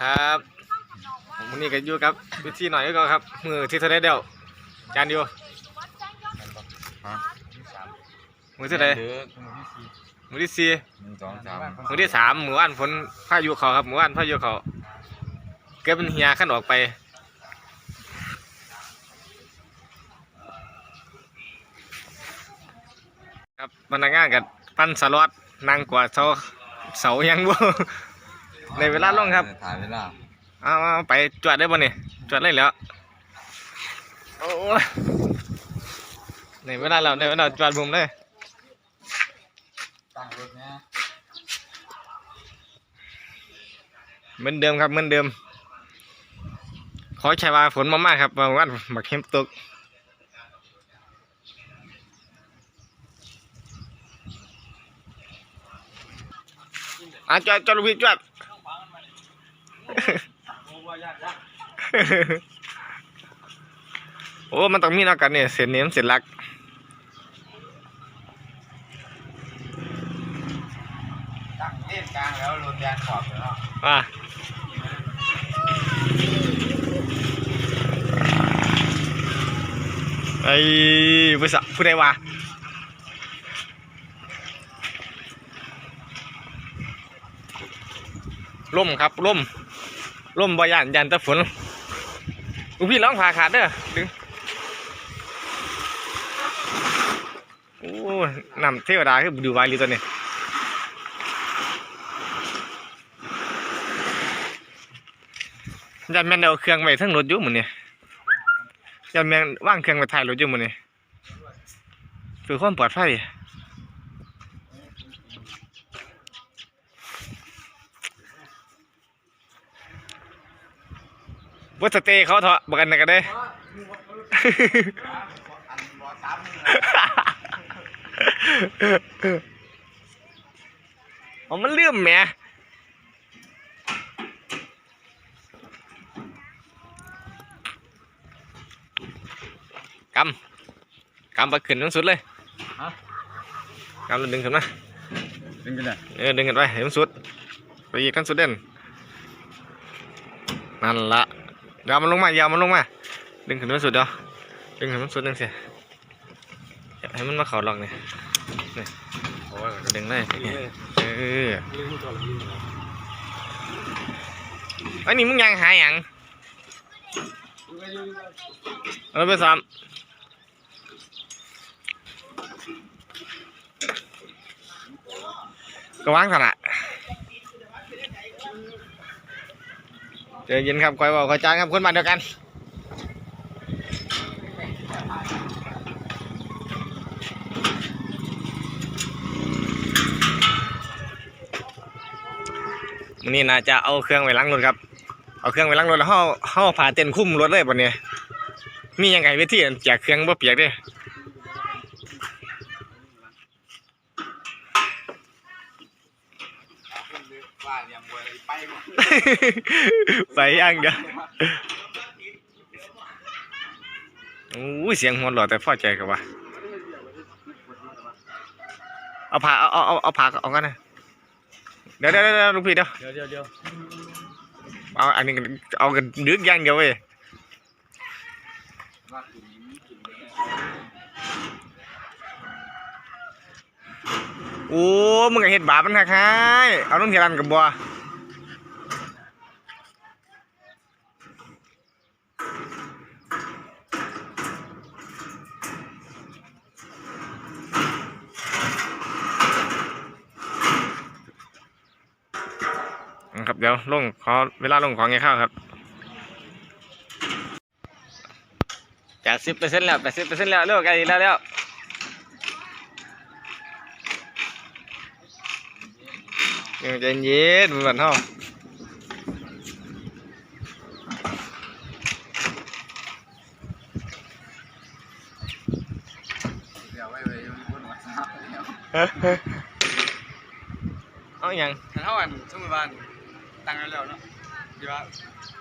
ครับวันนี้ก็อยู่กับวิธีหน่อยก็ครับ มือที่เท่าไรเดียวจานอยู่ฮะมือที่เท่าไรหรือมือที่สี่หนึ่งสองสามมือที่สามมือว่านฝนพายุเขาครับมือว่านพายุเขาเก็บเป็นเฮียขั้นออกไปครับพนักงานกับปั้นสล็อตนั่งกว่าดเสาเสายังบ่ ในเวลาลงครับถ่ายเวลาเอาเอาไปจวดได้บ่เนี่ยจวดเลยแล้วโอ้ยในเวลาเราในเวลาจวดบุมเลยตั้งรถเนี้ยเหมือนเดิมครับเหมือนเดิม ขอใช้ว่าฝนมามากครับบางวันบักเข้มตกอะจวดจ วดลูกพี่จวดโอ้มันต้องมีนักกันเนี่ยเสียนเนียมเสียนลักตั้งเล่นกลางแล้วรถยางขอบแล้วอะไอ้บริษัทผู้ใดวะล่มครับล่ม ล่มบ่ยานยันตะฝนลูกพี่ร้องผ่าขาดเด้อดึงโอ้นำเทวดาคือดูไวเลยตัวนี้ยันแม่นเอาเครื่องไว้ทั้งรถยู่หมือนเนี้ยยันแม่นว่างเครื่องไว้ท้ายรถยู่หมือนี้เพื่อความปลอดภัย บ่สเตย์เขาเถอะบ่กันนะก็ได้อ๋อมันลืมแหมกำกำไปขึ้นทั้งสุดเลยฮะกำแล้วดึงขึ้นมาดึงกันเลยเออดึงขึ้นไปให้มันสุดไปอีกขั้นสุดเด่นนั่นละ เดี๋ยวมันลงมายาวมันลงมา ดึงขึ้นมาสุดเดี๋ยวดึงขึ้นมาสุดนึงเสียให้มันมาเข่าลองนี่นี่ยดึงเลยนี่เออไอ้นี่มึงยังหาหยังเอาไปซ้ำก็วางสนะ เจอเย็นครับคอยบอกคอยจ้างครับคนบ้าเดียวกันวันนี้น่าจะเอาเครื่องไปล้างรถครับ เอาเครื่องไปล้างรถแล้วเฮาเฮาผ่าเต็นท์คุ้มรถเลยบนนี้มียังไงวิธีแจกเครื่องบ่เปียกด้ว่า ไวไปหมดไปยังเดี๋ยวโอ้ยเสียงหัวหลอดแต่พอใจกับว่าเอาผ่าเอาเอาเอาเอาผ่าเอากันนะเดี๋ยวเดี๋ยวเดี๋ยวลูกพี่เดี๋ยวเดี๋ยวเดี๋ยวเดี๋ยวเอาอันนี้กันเอากันดึกอย่างเดียวเว้ยว่ากินกินเลยโอ้มึงก็เห็ดบาปมันหักให้เอาลงเทียรันกับบัวนะครับเดี๋ยวลงขอเวลาลงของไงข้าวครับจากสิบเปอร์เซ็นต์แล้วแปดสิบเปอร์เซ็นต์แล้วเร็วไกลแล้วแล้วยังใจเย็นเหมือนเท่าเดี๋ยวไว้ไว้บนวัดน้ำเดี๋ยวเอาอย่างถ้าเท่ากันสมมติว่า ตั้งแล้วแล้วเนาะดีว่า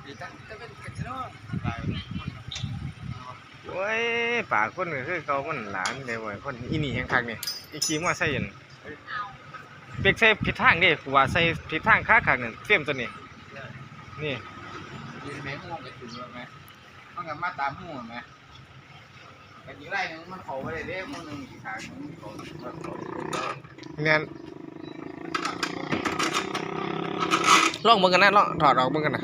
ดีตั้งจะเป็นกันเนาะไปโอ้ยป่าคนก็คือเขาคนหลานเลยเว้ยคนอีนี่แห่งคักนี่อีขี้มาใส่ยันเป็กใส่ผิดทางเดิกูว่าใส่ผิดทางค้าคักนี่เตรียมตัวนี้นี่ยืนในห้องไปถึงแล้วไหมมันก็มาตามห้องไหมแต่อีกไร่หนึงมันเขาไปได้เด้มันหนึ่งอีกทางหนึงเขาเขาเขา งาน ลองมึงกันนะลองถอดออกมึงกันนะ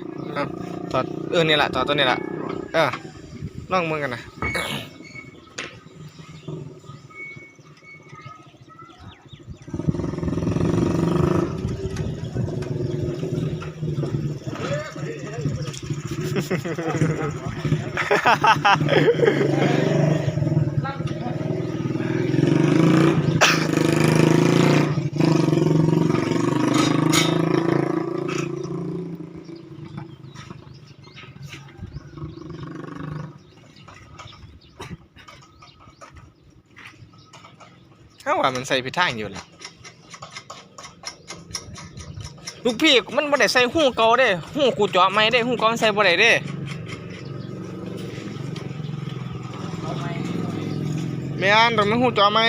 ถอดเออนี่แหละถอดตัวนี้แหละเออลองมึงกันนะถ้าว่ามัน ใส่ผิดทางอยู่แหละลูกพี่มันบ่ได้ใส่หูเก่าเด้หูกูเจาะไม่ได้หูเก่ามันใส่บ่ได้เด้เอาไหมแม่นต้องมันหูเจาะไม่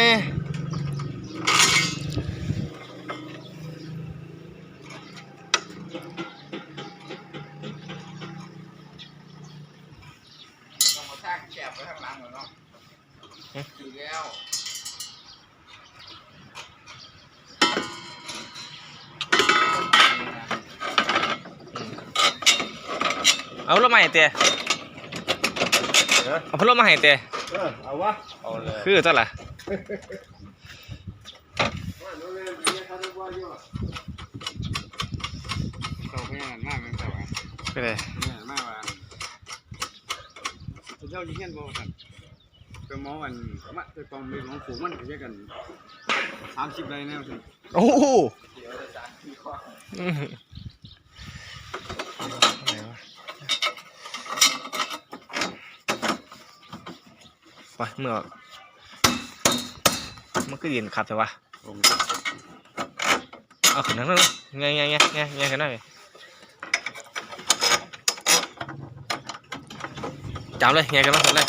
ต้องมาสร้างแคบไว้ข้างหลังเหรอเนาะอยู่แล้ว เอาพัดลมมาให้เตะเอาพัดลมมาให้เตะเออเอาวะเอาเลยคือเท่าไหร่เขาพยายามมากเลยแต่ว่าไปเลยพยายามมากว่าเจ้ายิ่งเห็นบ่กันเป็นหมอวันมาไปกองมีของผูมันก็แยกกันสามสิบไรแน่สิโอ้โห เดี๋ยวจะจ่ายที่ข้อ อื้อหืออะไรวะ ไปเมื่อมันก็ยืนขับแต่ว่าเอาขึ้นนั่งนั่งไงไงไงไงไงขึ้นนั่งจับเลยไงกันบ้างเลย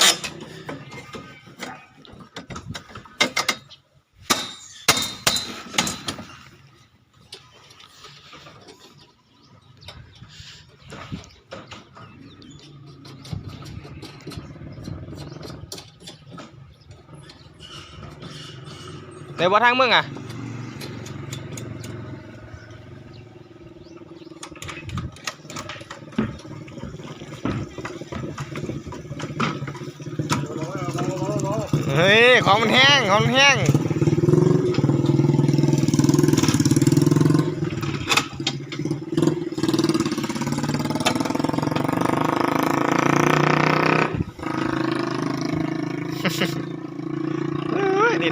ในบ่ทางเมืองอะเฮ้ย ของมันแห้ง ของมันแห้ง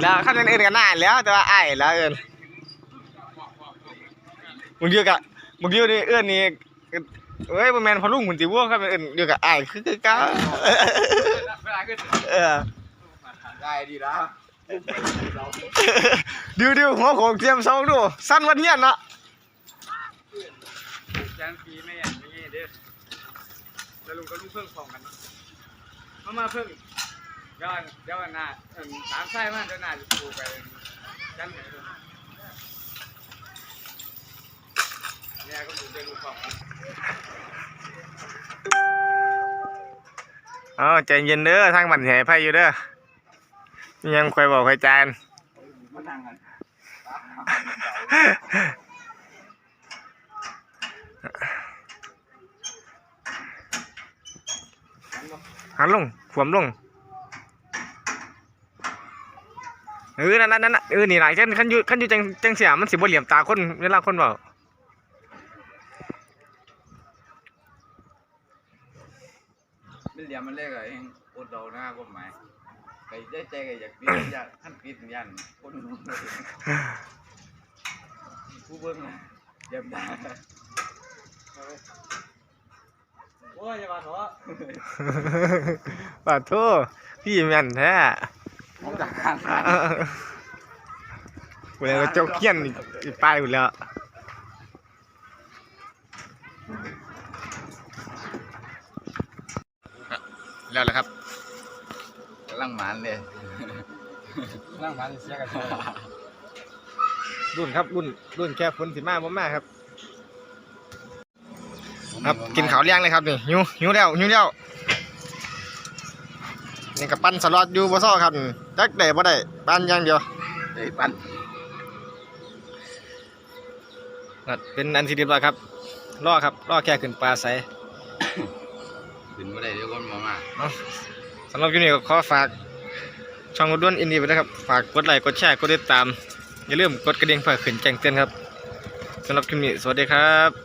แล้วขั้นอื่นๆกันนานแล้ว แต่ว่าไอ้ายแล้วเอินมึงเดียวกับมึงเดียวนี่เอื้อนนี่เอ้ยบ่แม่นพอลุงมึงสิบ่ครับเอิ้นเดียวกับไอ้ายคือคือกันเวลาขึ้นเออได้ดีแล้วดิวดิวหัวโขงเตรียมซองดูสั้นวันเฮียนเนาะจันปีไม่อย่างนี้เด้อแล้วลุงก็ลุงเพิ่งของกันมามาเพิ่งเดี๋ ยวเดี๋ยวหน้าสามไส้มันเดี๋ยวหน้าจะปูไปจันไหนเนี่ยก็ดูเดินลุงของอ๋อใจเย็นเด้อทางบันแห่ไผอยู่เด้อยังคอยบอกคอยจานมานั่งกันหันลงขวมลง เออนั่นนั่นนั่นเออนี่หลายคันคันอยู่คันอยู่จังจังเสียมันสิบ่เหลี่ยมตาคนเวลาคนเว้าไม่เรียนมันเรียกอะไรเองอดเราหน้าผมไหมไก่ใจใจไก่อยากปีนอยากขั้นปีนยันคนผู้เบิ้งนะเยี่ยมได้โอ้ยอย่ามาเถอะปาโทพี่แม่นแท้ ผมจัดการกูเลยก็เจ้าเขี้ยนอีกอีกป้ายอยู่แล้วแล้วแหละครับกำลังหมานเลยกำลังหมานเสียกันรุ่นครับรุ่นรุ่นแค่ฝนสิมาบ่มาครับผมครับกินข้าวเลี้ยงเลยครับนี่หิวหิวแล้วหิวแล้วนี่กับปั้นสล็อตอยู่บ่ซ้อครับนี่ จักได้บ่ได้ปั้นอย่างเดียวไอ้ปั้นครับเป็นอันที่เรียบร้อยครับรอครับรอแค่ขึ้นปลาใสขึ้นมาได้เดี๋ยวคนมามาเอาสำหรับคลิปนี้ก็ขอฝากช่องอุดวนอินดี้ไปนะครับ ฝากกดไลค์กดแชร์กดติดตาม อย่าลืมกดกระดิ่งเพื่อขึ้นแจ้งเตือนครับสำหรับคลิปนี้สวัสดีครับ